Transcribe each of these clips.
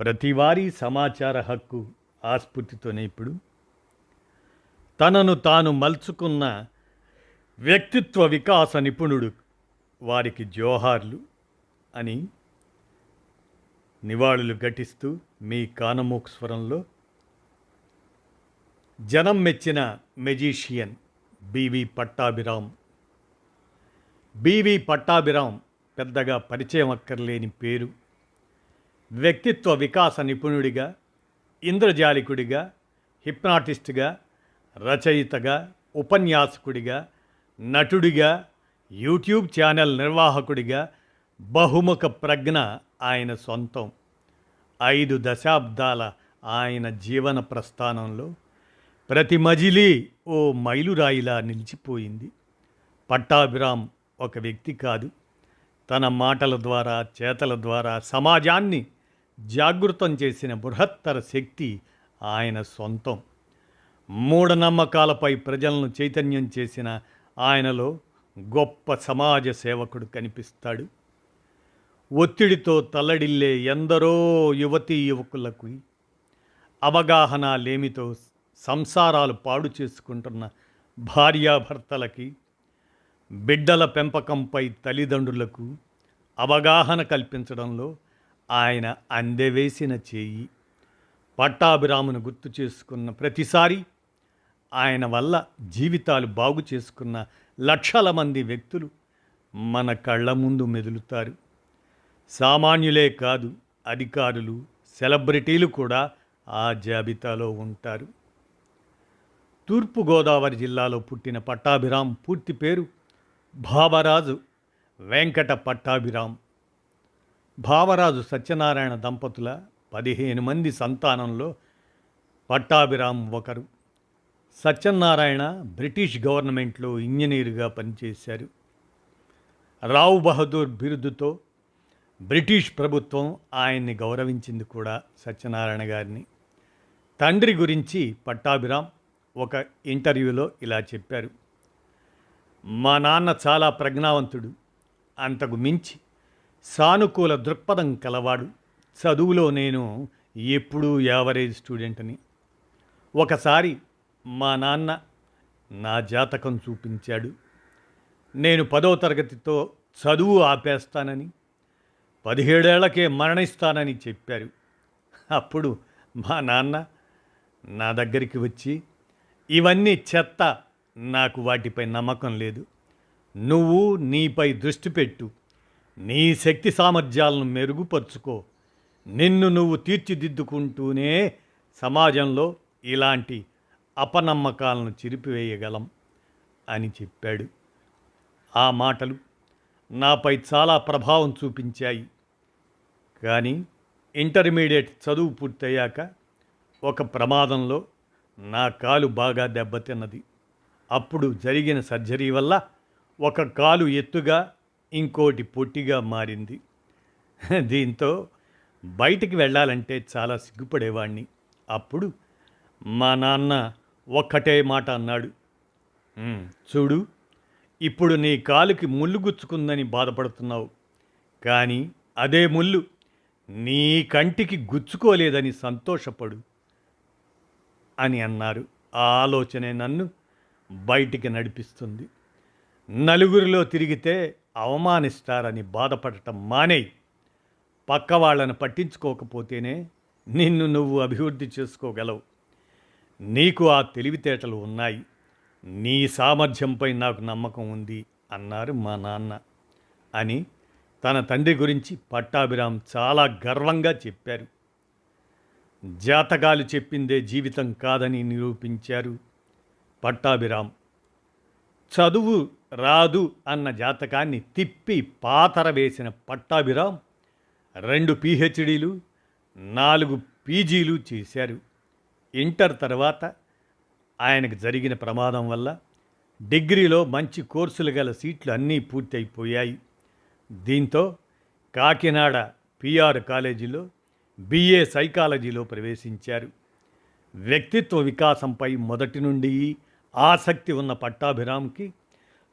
ప్రతివారీ సమాచార హక్కు ఆస్ఫూర్తితోనే ఇప్పుడు. తనను తాను మలుచుకున్న వ్యక్తిత్వ వికాస నిపుణుడు వారికి జోహార్లు అని నివాళులు ఘటిస్తూ మీ కానమోక్ స్వరంలో జనం మెచ్చిన magician BV Pattabhiram. BV Pattabhiram పెద్దగా పరిచయం అక్కర్లేని పేరు. వ్యక్తిత్వ వికాస నిపుణుడిగా ఇంద్రజాలికుడిగా హిప్నాటిస్ట్గా రచయితగా ఉపన్యాసకుడిగా నటుడిగా యూట్యూబ్ ఛానల్ నిర్వాహకుడిగా బహుముఖ ప్రజ్ఞ ఆయన సొంతం. ఐదు దశాబ్దాల ఆయన జీవన ప్రస్థానంలో ప్రతి మజిలీ ఓ మైలురాయిలా నిలిచిపోయింది. పట్టాభిరామ్ ఒక వ్యక్తి కాదు. తన మాటల ద్వారా చేతల ద్వారా సమాజాన్ని జాగృతం చేసిన బృహత్తర శక్తి ఆయన సొంతం. మూఢనమ్మకాలపై ప్రజలను చైతన్యం చేసిన ఆయనలో గొప్ప సమాజ సేవకుడు కనిపిస్తాడు. ఒత్తిడితో తల్లడిల్లే ఎందరో యువతీ యువకులకు అవగాహన లేమితో సంసారాలు పాడు చేసుకుంటున్న భార్యాభర్తలకి బిడ్డల పెంపకంపై తల్లిదండ్రులకు అవగాహన కల్పించడంలో ఆయన అందెవేసిన చేయి పట్టాభిరామును గుర్తు చేసుకున్న ప్రతిసారి ఆయన వల్ల జీవితాలు బాగు చేసుకున్న లక్షల మంది వ్యక్తులు మన కళ్ళ ముందు మెదులుతారు. సామాన్యులే కాదు అధికారులు సెలబ్రిటీలు కూడా ఆ జాబితాలో ఉంటారు. తూర్పుగోదావరి జిల్లాలో పుట్టిన పట్టాభిరాం పూర్తి పేరు భావరాజు వెంకట పట్టాభిరాం భావరాజు సత్యనారాయణ దంపతుల పదిహేను మంది సంతానంలో పట్టాభిరామ్ ఒకరు. సత్యనారాయణ బ్రిటిష్ గవర్నమెంట్లో ఇంజనీరుగా పనిచేశారు. రావు బహదూర్ బిరుదుతో బ్రిటిష్ ప్రభుత్వం ఆయన్ని గౌరవించింది కూడా సత్యనారాయణ గారిని. తండ్రి గురించి పట్టాభిరామ్ ఒక ఇంటర్వ్యూలో ఇలా చెప్పారు. మా నాన్న చాలా ప్రజ్ఞావంతుడు. అంతకు మించి సానుకూల దృక్పథం కలవాడు. చదువులో నేను ఎప్పుడూ యావరేజ్ స్టూడెంట్ని. ఒకసారి మా నాన్న నా జాతకం చూపించాడు. నేను పదో తరగతితో చదువు ఆపేస్తానని పదిహేడేళ్ళకే మరణిస్తానని చెప్పారు. అప్పుడు మా నాన్న నా దగ్గరికి వచ్చి ఇవన్నీ చెత్త నాకు వాటిపై నమ్మకం లేదు. నువ్వు నీపై దృష్టి పెట్టు. నీ శక్తి సామర్థ్యాలను మెరుగుపరుచుకో. నిన్ను నువ్వు తీర్చిదిద్దుకుంటూనే సమాజంలో ఇలాంటి అపనమ్మకాలను చిరిపివేయగలం అని చెప్పాడు. ఆ మాటలు నాపై చాలా ప్రభావం చూపించాయి. కానీ ఇంటర్మీడియట్ చదువు పూర్తయ్యాక ఒక ప్రమాదంలో నా కాలు బాగా దెబ్బతిన్నది. అప్పుడు జరిగిన సర్జరీ వల్ల ఒక కాలు ఎత్తుగా ఇంకోటి పొట్టిగా మారింది. దీంతో బయటికి వెళ్ళాలంటే చాలా సిగ్గుపడేవాణ్ణి. అప్పుడు మా నాన్న ఒక్కటే మాట అన్నాడు. "ఉమ్, చూడు ఇప్పుడు నీ కాలుకి ముళ్ళు గుచ్చుకుందని బాధపడుతున్నావు. కానీ అదే ముళ్ళు నీ కంటికి గుచ్చుకోలేదని సంతోషపడు అని అన్నారు. ఆ ఆలోచనే నన్ను బయటికి నడిపిస్తుంది. నలుగురిలో తిరిగితే అవమానిస్తారని బాధపడటం మానేయి. పక్క వాళ్ళను పట్టించుకోకపోతేనే నిన్ను నువ్వు అభివృద్ధి చేసుకోగలవు. నీకు ఆ తెలివితేటలు ఉన్నాయి. నీ సామర్థ్యంపై నాకు నమ్మకం ఉంది అన్నారు మా నాన్న అని తన తండ్రి గురించి పట్టాభిరామ్ చాలా గర్వంగా చెప్పారు. జాతకాలు చెప్పిందే జీవితం కాదని నిరూపించారు పట్టాభిరామ్. చదువు రాదు అన్న జాతకాన్ని తిప్పి పాతర వేసిన పట్టాభిరామ్ రెండు పిహెచ్డీలు నాలుగు పీజీలు చేశారు. ఇంటర్ తర్వాత ఆయనకు జరిగిన ప్రమాదం వల్ల డిగ్రీలో మంచి కోర్సులు గల సీట్లు అన్నీ పూర్తయిపోయాయి. దీంతో కాకినాడ పిఆర్ కాలేజీలో బిఏ సైకాలజీలో ప్రవేశించారు. వ్యక్తిత్వ వికాసంపై మొదటి నుండి ఆసక్తి ఉన్న పట్టాభిరామ్కి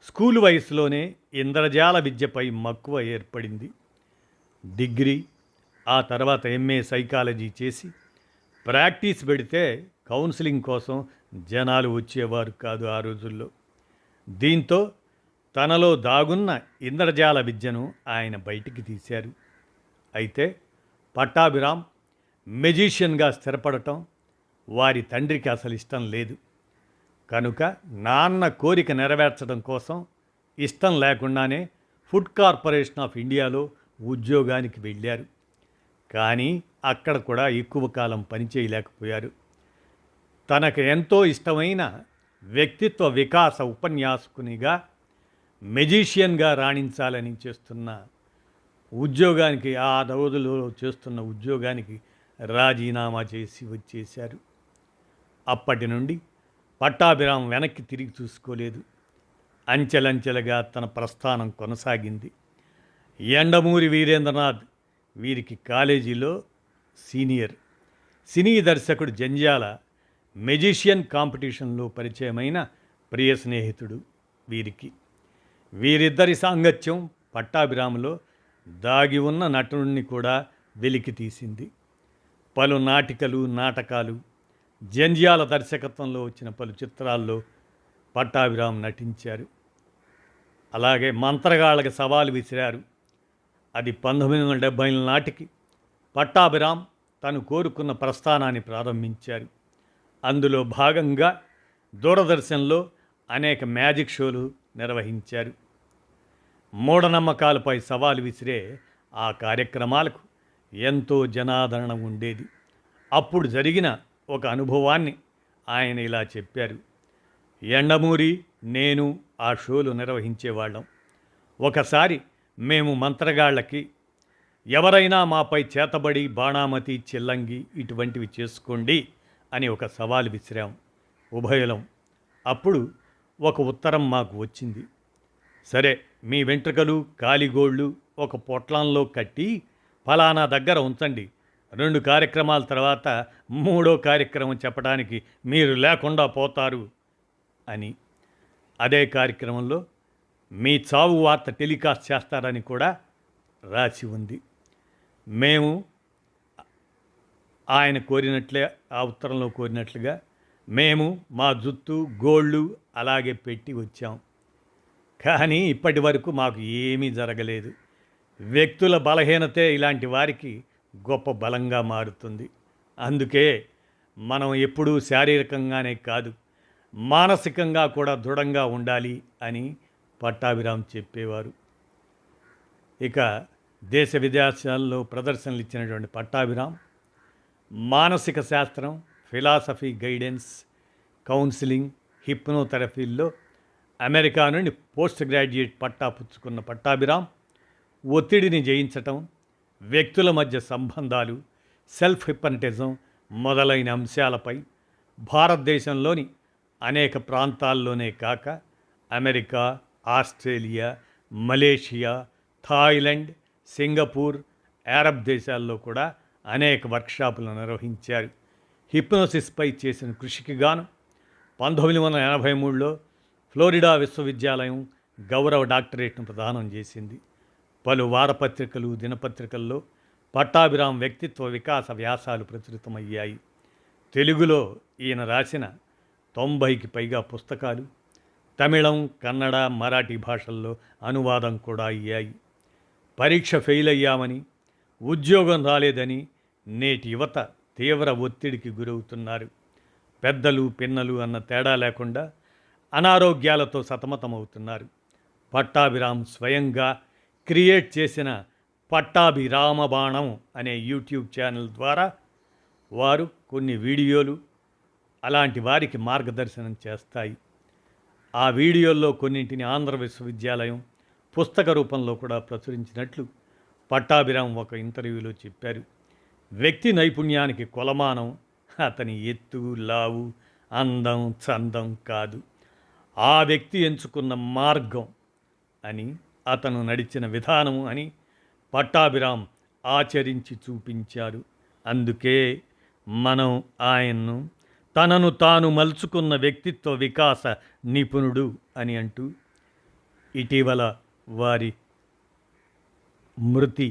స్కూల్ వయసులోనే ఇంద్రజాల విద్యపై మక్కువ ఏర్పడింది. డిగ్రీ ఆ తర్వాత ఎంఏ సైకాలజీ చేసి ప్రాక్టీస్ పెడితే కౌన్సిలింగ్ కోసం జనాలు వచ్చేవారు కాదు ఆ రోజుల్లో. దీంతో తనలో దాగున్న ఇంద్రజాల విద్యను ఆయన బయటికి తీశారు. అయితే పట్టాభిరామ్ మెజీషియన్గా స్థిరపడటం వారి తండ్రికి అసలు ఇష్టం లేదు. కనుక నాన్న కోరిక నెరవేర్చడం కోసం ఇష్టం లేకుండానే ఫుడ్ కార్పొరేషన్ ఆఫ్ ఇండియాలో ఉద్యోగానికి వెళ్ళారు. కానీ అక్కడ కూడా ఎక్కువ కాలం పనిచేయలేకపోయారు తనకు ఎంతో ఇష్టమైన వ్యక్తిత్వ వికాస ఉపన్యాసకునిగా మెజీషియన్గా రాణించాలని చేస్తున్న ఉద్యోగానికి ఆ రోజులో చేస్తున్న ఉద్యోగానికి రాజీనామా చేసి వచ్చేశారు. అప్పటి నుండి పట్టాభిరామం వెనక్కి తిరిగి చూసుకోలేదు. అంచెలంచెలుగా తన ప్రస్థానం కొనసాగింది. ఎండమూరి వీరేంద్రనాథ్ వీరికి కాలేజీలో సీనియర్. సినీ దర్శకుడు జంజాల మెజిషియన్ కాంపిటీషన్లో పరిచయమైన ప్రియ స్నేహితుడు వీరికి. వీరిద్దరి సాంగత్యం పట్టాభిరాములో దాగి ఉన్న నటుడిని కూడా వెలికి తీసింది పలు నాటికలు నాటకాలు జంధ్యాల దర్శకత్వంలో వచ్చిన పలు చిత్రాల్లో పట్టాభిరామ్ నటించారు. అలాగే మంత్రగాళ్ళకి సవాలు విసిరారు. అది పంతొమ్మిది వందల డెబ్భైల నాటికి పట్టాభిరామ్ తను కోరుకున్న ప్రస్థానాన్ని ప్రారంభించారు. అందులో భాగంగా దూరదర్శన్లో అనేక మ్యాజిక్ షోలు నిర్వహించారు. మూఢనమ్మకాలపై సవాలు విసిరే ఆ కార్యక్రమాలకు ఎంతో జనాదరణ ఉండేది. అప్పుడు జరిగిన ఒక అనుభవాన్ని ఆయన ఇలా చెప్పారు. ఎండమూరి నేను ఆ షోలు నిర్వహించేవాళ్ళం. ఒకసారి మేము మంత్రగాళ్ళకి ఎవరైనా మాపై చేతబడి బాణామతి చిల్లంగి ఇటువంటివి చేసుకోండి అని ఒక సవాలు విసిరాం. ఉభయలం. అప్పుడు ఒక ఉత్తరం మాకు వచ్చింది. సరే మీ వెంట్రుకలు కాలిగోళ్ళు ఒక పొట్లంలో కట్టి ఫలానా దగ్గర ఉంచండి. రెండు కార్యక్రమాల తర్వాత మూడో కార్యక్రమం చెప్పడానికి మీరు లేకుండా పోతారు అని. అదే కార్యక్రమంలో మీ చావు వార్త టెలికాస్ట్ చేస్తారని కూడా రాసి ఉంది. మేము ఆయన కోరినట్లే ఆ ఉత్తరంలో కోరినట్లుగా మేము మా జుత్తు గోళ్ళు అలాగే పెట్టి వచ్చాం. కానీ ఇప్పటి వరకు మాకు ఏమీ జరగలేదు. వ్యక్తుల బలహీనతే ఇలాంటి వారికి గొప్ప బలంగా మారుతుంది. అందుకే మనం ఎప్పుడూ శారీరకంగానే కాదు మానసికంగా కూడా దృఢంగా ఉండాలి అని పట్టాభిరామ్ చెప్పేవారు. ఇక దేశ విదేశాల్లో ప్రదర్శనలు ఇచ్చినటువంటి పట్టాభిరామ్ మానసిక శాస్త్రం ఫిలాసఫీ గైడెన్స్ కౌన్సిలింగ్ హిప్నోథెరపీల్లో అమెరికా నుండి పోస్ట్ గ్రాడ్యుయేట్ పట్టా పుచ్చుకున్న పట్టాభిరామ్ ఒత్తిడిని జయించటం వ్యక్తుల మధ్య సంబంధాలు సెల్ఫ్ హిప్నటిజం మొదలైన అంశాలపై భారతదేశంలోని అనేక ప్రాంతాల్లోనే కాక America Australia Malaysia Thailand Singapore Arab దేశాల్లో కూడా అనేక వర్క్షాపులు నిర్వహించారు. హిప్నోసిస్పై చేసిన కృషికి గాను పంతొమ్మిది వందల ఎనభై మూడులో ఫ్లోరిడా విశ్వవిద్యాలయం గౌరవ డాక్టరేట్ను ప్రదానం చేసింది. పలు వారపత్రికలు దినపత్రికల్లో పట్టాభిరామ్ వ్యక్తిత్వ వికాస వ్యాసాలు ప్రచురితమయ్యాయి. తెలుగులో ఈయన రాసిన తొంభైకి పైగా పుస్తకాలు తమిళం కన్నడ మరాఠీ భాషల్లో అనువాదం కూడా అయ్యాయి. పరీక్ష ఫెయిల్ అయ్యామని ఉద్యోగం రాలేదని నేటి యువత తీవ్ర ఒత్తిడికి గురవుతున్నారు. పెద్దలు పిన్నలు అన్న తేడా లేకుండా అనారోగ్యాలతో సతమతమవుతున్నారు. పట్టాభిరామ్ స్వయంగా క్రియేట్ చేసిన పట్టాభిరామ బాణం అనే యూట్యూబ్ ఛానల్ ద్వారా వారు కొన్ని వీడియోలు అలాంటి వారికి మార్గదర్శనం చేస్తాయి. ఆ వీడియోల్లో కొన్నింటిని ఆంధ్ర విశ్వవిద్యాలయం పుస్తక రూపంలో కూడా ప్రచురించినట్లు పట్టాభిరామ్ ఒక ఇంటర్వ్యూలో చెప్పారు. వ్యక్తి నైపుణ్యానికి కొలమానం అతని ఎత్తు లావు అందం చందం కాదు. ఆ వ్యక్తి ఎంచుకున్న మార్గం అని అతను నడిచిన విధానము అని పట్టాభిరామ్ ఆచరించి చూపించారు అందుకే మనం ఆయన్ను తనను తాను మలుచుకున్న వ్యక్తిత్వ వికాస నిపుణుడు అని అంటూ ఇటీవల వారి మృతి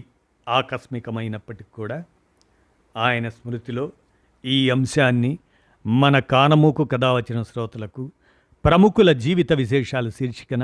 ఆకస్మికమైనప్పటికి కూడా ఆయన స్మృతిలో ఈ అంశాన్ని మన కానమూకు కథ వచ్చిన శ్రోతలకు ప్రముఖుల జీవిత విశేషాలు శీర్షికన